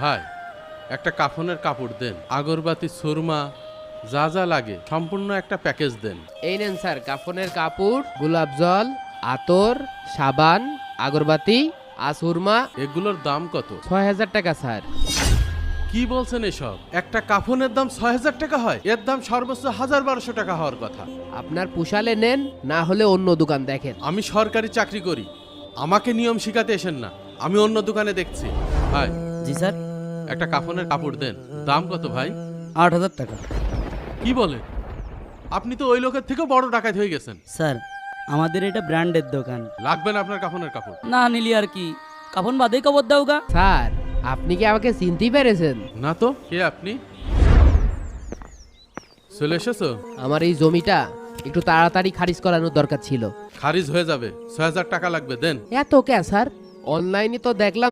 ভাই একটা কাফনের কাপড় দেন। আগরবাতি সুরমা যা যা লাগে সম্পূর্ণ একটা প্যাকেজ দেন। এই নেন স্যার কাফনের কাপড় গোলাপ জল আতর সাবান আগরবাতি আর সুরমা। এগুলোর দাম কত? ছয় হাজার টাকা স্যার। কি বলছেন এসব? একটা কাফনের দাম ছয় হাজার টাকা হয়? এর দাম সর্বোচ্চ হাজার বারোশো টাকা হওয়ার কথা। আপনার পোষালে নেন না হলে অন্য দোকান দেখেন। আমি সরকারি চাকরি করি। আমাকে নিয়ম শিখাতে এসেন না। আমি অন্য দোকানে দেখছি। ভাই জি স্যার। একটা কাফনের কাপড় দেন। দাম কত ভাই? আট হাজার টাকা। কি বলে? আপনি তো ওই লোকের থেকেও বড় ডাকাত হয়ে গেছেন। স্যার আমাদের এটা ব্র্যান্ডের দোকান। লাগবে না আপনার কাফনের কাপড়। না নিলি আর কি? কাপন বাদেই কবর দাও গা। স্যার আপনি কি আমাকে চিনতেই পেরেছেন? না তো কে আপনি? চলে এসেছ? আমার এই জমিটা একটু তাড়াতাড়ি খারিজ করানোর দরকার ছিল। খারিজ হয়ে যাবে। ছয় হাজার টাকা লাগবে দেন। এত কে স্যার? অনলাইনে তো দেখলাম